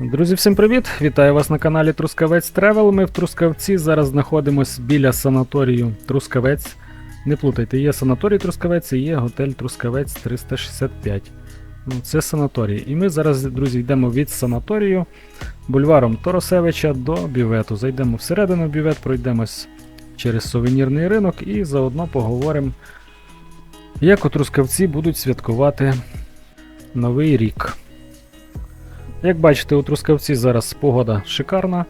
Друзі, всім привіт! Вітаю вас на каналі Трускавець Тревел. Ми в Трускавці зараз знаходимося біля санаторію Трускавець. Не плутайте, є санаторій Трускавець і є готель Трускавець 365. Ну, Це санаторій. І ми зараз, друзі, йдемо від санаторію бульваром Торосевича до бювету. Зайдемо всередину бювет, пройдемось через сувенірний ринок і заодно поговоримо, як у Трускавці будуть святкувати Новий рік. Як бачите, у Трускавці зараз погода шикарна.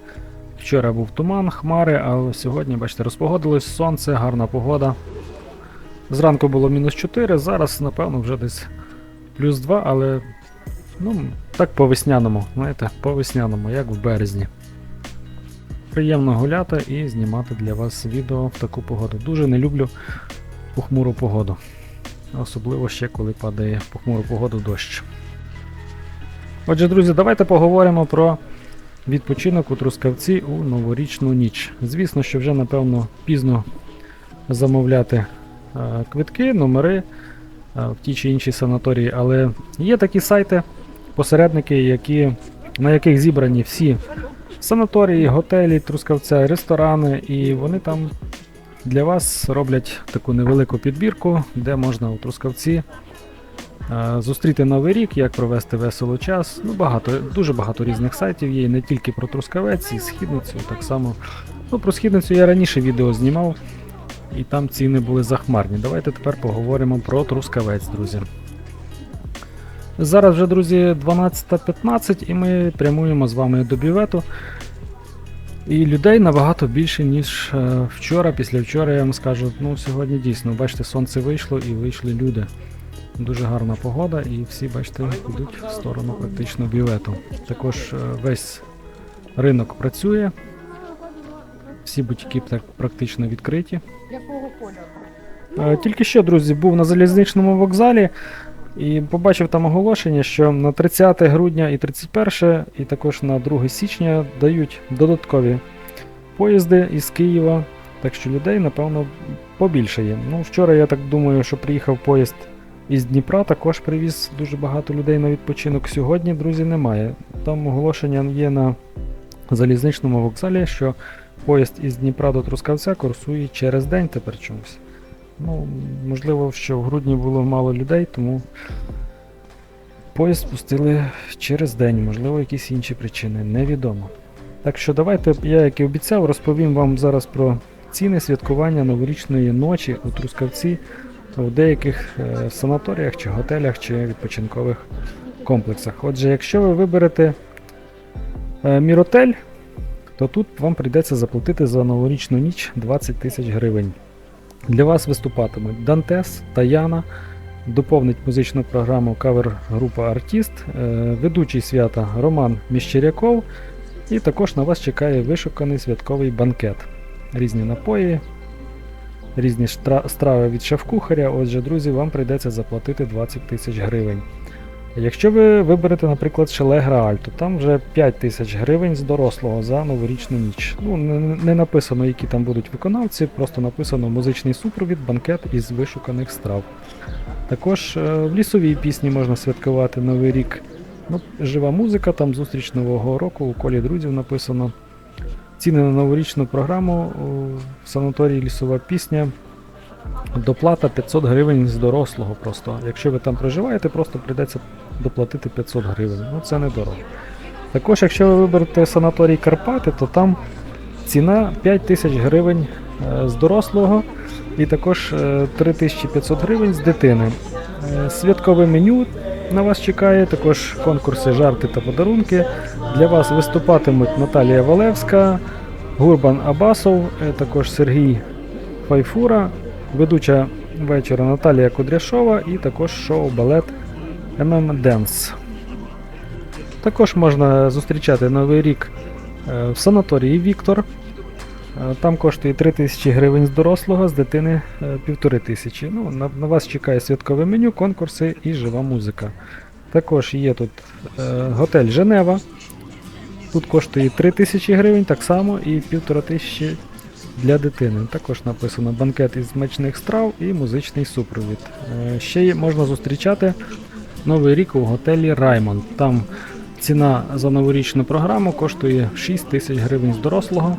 Вчора був туман, хмари, а сьогодні, бачите, розпогодилось сонце, гарна погода. Зранку було мінус 4, зараз, напевно, вже десь плюс 2, але ну, так по весняному, знаєте, по весняному, як в березні. Приємно гуляти і знімати для вас відео в таку погоду. Дуже не люблю похмуру погоду. Особливо ще коли падає похмуру погоду дощ. Отже, друзі, давайте поговоримо про відпочинок у Трускавці у новорічну ніч. Звісно, що вже напевно пізно замовляти е, квитки, номери е, в ті чи інші санаторії, але є такі сайти, посередники, які, на яких зібрані всі санаторії, готелі, Трускавця, ресторани, і вони там для вас роблять таку невелику підбірку, де можна у Трускавці Зустріти новий рік, як провести весело час. Ну, багато, дуже багато різних сайтів є, не тільки про Трускавець, і східницю, так само. Ну, про східницю я раніше відео знімав, і там ціни були захмарні. Давайте тепер поговоримо про Трускавець, друзі. Зараз вже, друзі, 12.15 і ми прямуємо з вами до бювету. І людей набагато більше, ніж е, вчора, після вчора я вам скажу, ну сьогодні дійсно, бачите, сонце вийшло і вийшли люди. Дуже гарна погода, і всі, бачите, йдуть в сторону практично бювету. Також е, весь ринок працює, всі бутіки так практично відкриті. Якого кольору? Е, Тільки що, друзі, був на залізничному вокзалі і побачив там оголошення, що на 30 грудня і 31, і також на 2 січня дають додаткові поїзди із Києва. Так що людей, напевно, побільшає. Ну, вчора я так думаю, що приїхав поїзд із Дніпра, також привіз дуже багато людей на відпочинок. Сьогодні, друзі, немає. Там оголошення є на залізничному вокзалі, що поїзд із Дніпра до Трускавця курсує через день тепер чомусь. Ну, можливо, що в грудні було мало людей, тому поїзд спустили через день, можливо, якісь інші причини, невідомо. Так що давайте, я як і обіцяв, розповім вам зараз про ціни святкування новорічної ночі у Трускавці в деяких е, санаторіях чи готелях чи відпочинкових комплексах. Отже, якщо ви виберете е, Міротель, то тут вам прийдеться заплатити за новорічну ніч 20 тисяч гривень. Для вас виступатимуть Дантес, Таяна, доповнить музичну програму кавер-група Артіст, е, ведучий свята Роман Міщеряков, і також на вас чекає вишуканий святковий банкет. Різні напої, різні страви від шеф-кухаря. Отже, друзі, вам прийдеться заплатити 20 тисяч гривень. Якщо ви виберете, наприклад, шеле Грааль, то там вже 5 тисяч гривень з дорослого за новорічну ніч. Ну, не, не написано, які там будуть виконавці, просто написано музичний супровід, банкет із вишуканих страв. Також е, в лісовій пісні можна святкувати Новий рік. Ну, жива музика, там зустріч Нового року, у колі друзів написано. Ціни на новорічну програму у санаторії лісова пісня. Доплата 500 гривень з дорослого просто. Якщо ви там проживаєте, просто прийдеться доплатити 500 гривень. Ну це недорого. Також, якщо ви виберете санаторій Карпати, то там ціна 5 тисяч гривень е, з дорослого і також е, 3500 гривень з дитини. Е, Святкове меню на вас чекає, також конкурси, жарти та подарунки. Для вас виступатимуть Наталія Валевська, Гурбан Абасов, е, також Сергій Файфура, ведуча вечора Наталія Кудряшова і також шоу балет MM Dance. Також можна зустрічати Новий рік е, в санаторії Віктор. Е, Там коштує 3 тисячі гривень з дорослого, з дитини е, півтори тисячі. Ну, на, на вас чекає святкове меню, конкурси і жива музика. Також є тут е, готель Женева. Тут коштує 3 тисячі гривень, так само і півтора тисячі для дитини. Також написано банкет із смачних страв і музичний супровід. Е, Ще є- можна зустрічати Новий рік у готелі Раймонд. Там ціна за новорічну програму коштує 6 тисяч гривень з дорослого.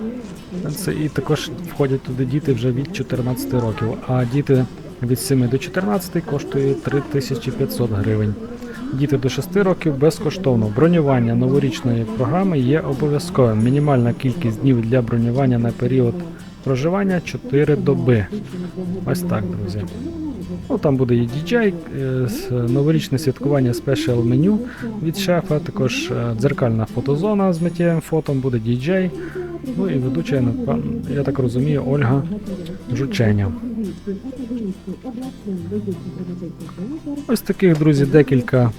Це і також входять туди діти вже від 14 років, а діти від 7 до 14 коштує 3500 гривень. Діти до 6 років безкоштовно. Бронювання новорічної програми є обов'язковим. Мінімальна кількість днів для бронювання на період проживання 4 доби. Ось так, друзі. Ну, там буде і діджей, е, новорічне святкування спешл меню від шефа, також е, дзеркальна фотозона з миттєвим фотом, буде діджей. Ну і ведуча, я так розумію, Ольга Жученя. Ось таких, друзі, декілька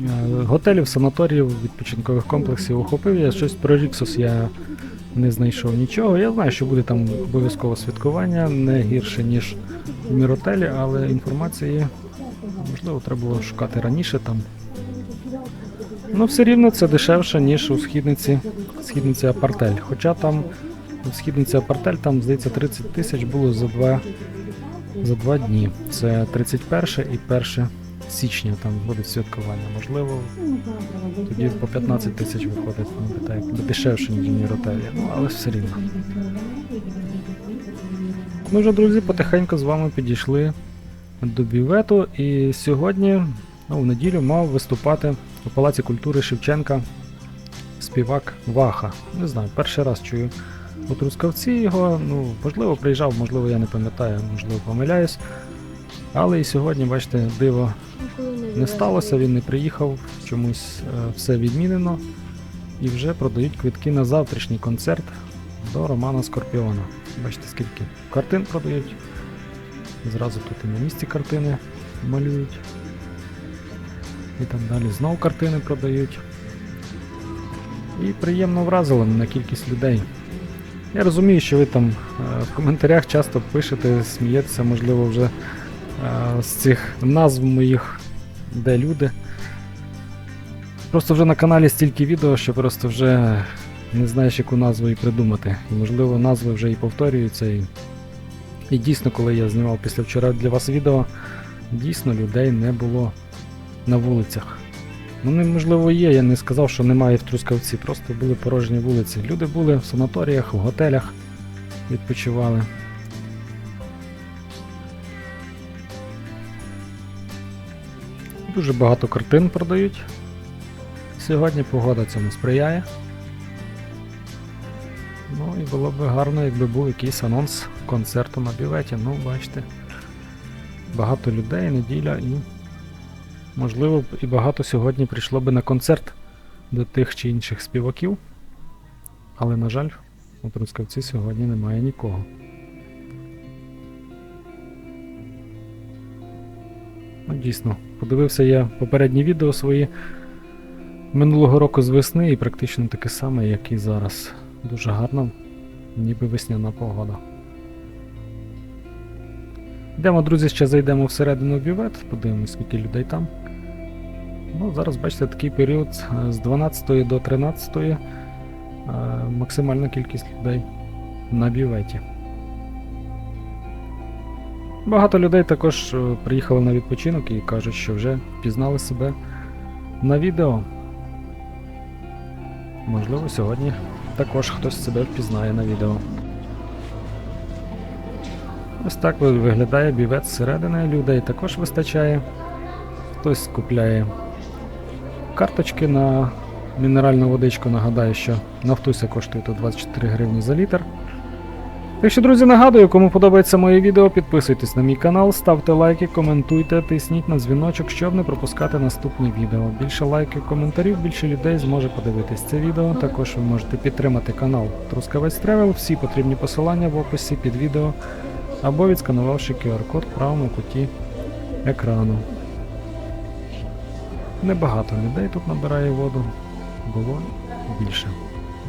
е, готелів, санаторіїв, відпочинкових комплексів охопив. Я щось про Ріксос я не знайшов нічого. Я знаю, що буде там обов'язково святкування, не гірше, ніж в Міротелі, але інформації можливо треба було шукати раніше там. Ну, все рівно це дешевше, ніж у східниці, східниці Апартель. Хоча там у східниці Апартель там, здається, 30 тисяч було за два, за два дні. Це 31 і 1 січня там буде святкування. Можливо, тоді по 15 тисяч виходить, ну, так, дешевше, ніж в Міротелі. Ну, але все рівно. Ми вже, друзі, потихеньку з вами підійшли до бювету, і сьогодні, ну, в неділю, мав виступати у Палаці культури Шевченка співак Ваха. Не знаю, перший раз чую у Трускавці його. Ну, можливо, приїжджав, можливо, я не пам'ятаю, можливо, помиляюсь. Але і сьогодні, бачите, диво не сталося, він не приїхав, чомусь е, все відмінено. І вже продають квитки на завтрашній концерт до Романа Скорпіона. Бачите, скільки картин продають. Зразу тут і на місці картини малюють. І там далі знову картини продають. І приємно вразило мене кількість людей. Я розумію, що ви там е, в коментарях часто пишете, смієтеся, можливо, вже е, з цих назв моїх, де люди. Просто вже на каналі стільки відео, що просто вже не знаєш, яку назву і придумати. І можливо назви вже і повторюються. І, і дійсно, коли я знімав після вчора для вас відео, дійсно людей не було на вулицях. Вони, можливо, є, я не сказав, що немає в Трускавці, просто були порожні вулиці. Люди були в санаторіях, в готелях, відпочивали. Дуже багато картин продають. Сьогодні погода цьому сприяє. Ну і було б гарно, якби був якийсь анонс концерту на бюветі. Ну, бачите, багато людей, неділя і можливо б і багато сьогодні прийшло би на концерт до тих чи інших співаків. Але, на жаль, у Трускавці сьогодні немає нікого. Ну, дійсно, подивився я попередні відео свої минулого року з весни і практично таке саме, як і зараз. Дуже гарна, ніби весняна погода. Йдемо, друзі, ще зайдемо всередину бювет, подивимось, скільки людей там. Ну, зараз бачите такий період е, з 12 до 13 е, максимальна кількість людей на бюветі. Багато людей також е, приїхали на відпочинок і кажуть, що вже впізнали себе на відео. Можливо, сьогодні також хтось себе впізнає на відео. Ось так виглядає бівет зсередини. Людей також вистачає. Хтось купляє карточки на мінеральну водичку. Нагадаю, що Нафтуся коштує тут 24 гривні за літр. Так що, друзі, нагадую, кому подобається моє відео, підписуйтесь на мій канал, ставте лайки, коментуйте, тисніть на дзвіночок, щоб не пропускати наступні відео. Більше лайків, коментарів, більше людей зможе подивитись це відео. Також ви можете підтримати канал Трускавець Тревел. Всі потрібні посилання в описі під відео або відсканувавши QR-код в правому куті екрану. Небагато людей тут набирає воду, було більше.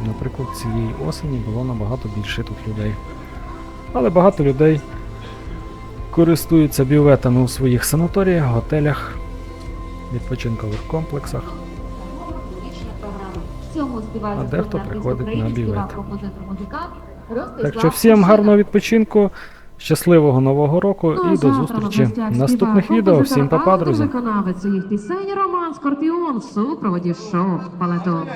Наприклад, цієї осені було набагато більше тут людей. Але багато людей користуються бюветами у своїх санаторіях, готелях, відпочинкових комплексах. А дехто приходить на бівет. Так що всім гарного відпочинку. Щасливого нового року Ну, і до зустрічі в наступних відео. Всім па-па, друзі! Виконавець їх пісень Роман Скорпіон в супроводі шоу Палетон.